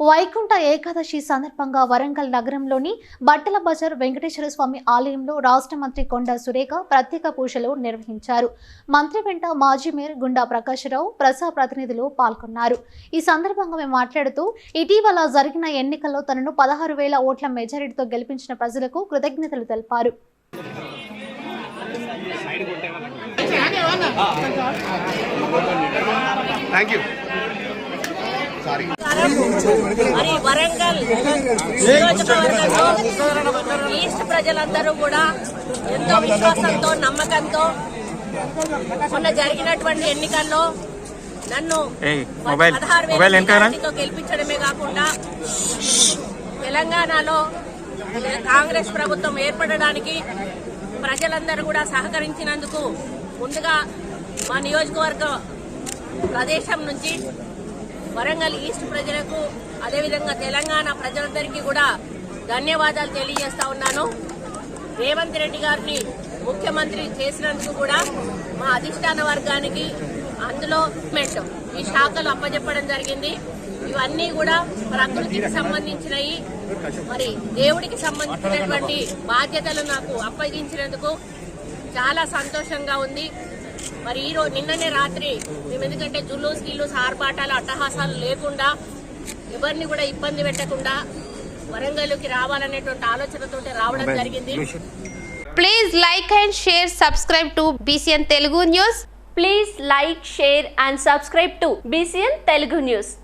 వైకుంఠ ఏకాదశి సందర్భంగా వరంగల్ నగరంలోని బట్టల బజార్ వెంకటేశ్వర స్వామి ఆలయంలో రాష్ట్ర మంత్రి కొండ సురేఖ ప్రత్యేక పూజలు నిర్వహించారు. మంత్రి వెంట మాజీ మేయర్ గుండా ప్రకాశరావు ప్రజా ప్రతినిధులు పాల్గొన్నారు. ఈ సందర్భంగా మేము మాట్లాడుతూ ఇటీవల జరిగిన ఎన్నికల్లో తనను పదహారు వేల ఓట్ల మెజారిటీతో గెలిపించిన ప్రజలకు కృతజ్ఞతలు తెలిపారు. థ్యాంక్ యూ మరి వరంగల్ నియోజకవర్గంలో ఈస్ట్ ప్రజలందరూ కూడా ఎంతో విశ్వాసంతో నమ్మకంతో మొన్న జరిగినటువంటి ఎన్నికల్లో నన్ను పదహారు వేల గెలిపించడమే కాకుండా తెలంగాణలో కాంగ్రెస్ ప్రభుత్వం ఏర్పడడానికి ప్రజలందరూ కూడా సహకరించినందుకు ముందుగా మా నియోజకవర్గ ప్రదేశం నుంచి వరంగల్ ఈస్ట్ ప్రజలకు అదేవిధంగా తెలంగాణ ప్రజలందరికీ కూడా ధన్యవాదాలు తెలియజేస్తా ఉన్నాను. రేవంత్ రెడ్డి గారిని ముఖ్యమంత్రి చేసినందుకు కూడా మా అధిష్టాన వర్గానికి అందులో ఈ శాఖలు అప్పజెప్పడం జరిగింది. ఇవన్నీ కూడా ప్రకృతికి సంబంధించినవి మరి దేవుడికి సంబంధించినటువంటి బాధ్యతలు నాకు అప్పగించినందుకు చాలా సంతోషంగా ఉంది. మరి ఈ రోజు నిన్ననే రాత్రి మేము ఎందుకంటే జుల్లూస్ గిల్లూస్ ఆర్భాటాలు అట్టహాసాలు లేకుండా ఎవరిని కూడా ఇబ్బంది పెట్టకుండా వరంగల్లోకి రావాలనేటువంటి ఆలోచనతో రావడం జరిగింది. Please like and share subscribe to BCN Telugu news please like share and subscribe to BCN Telugu news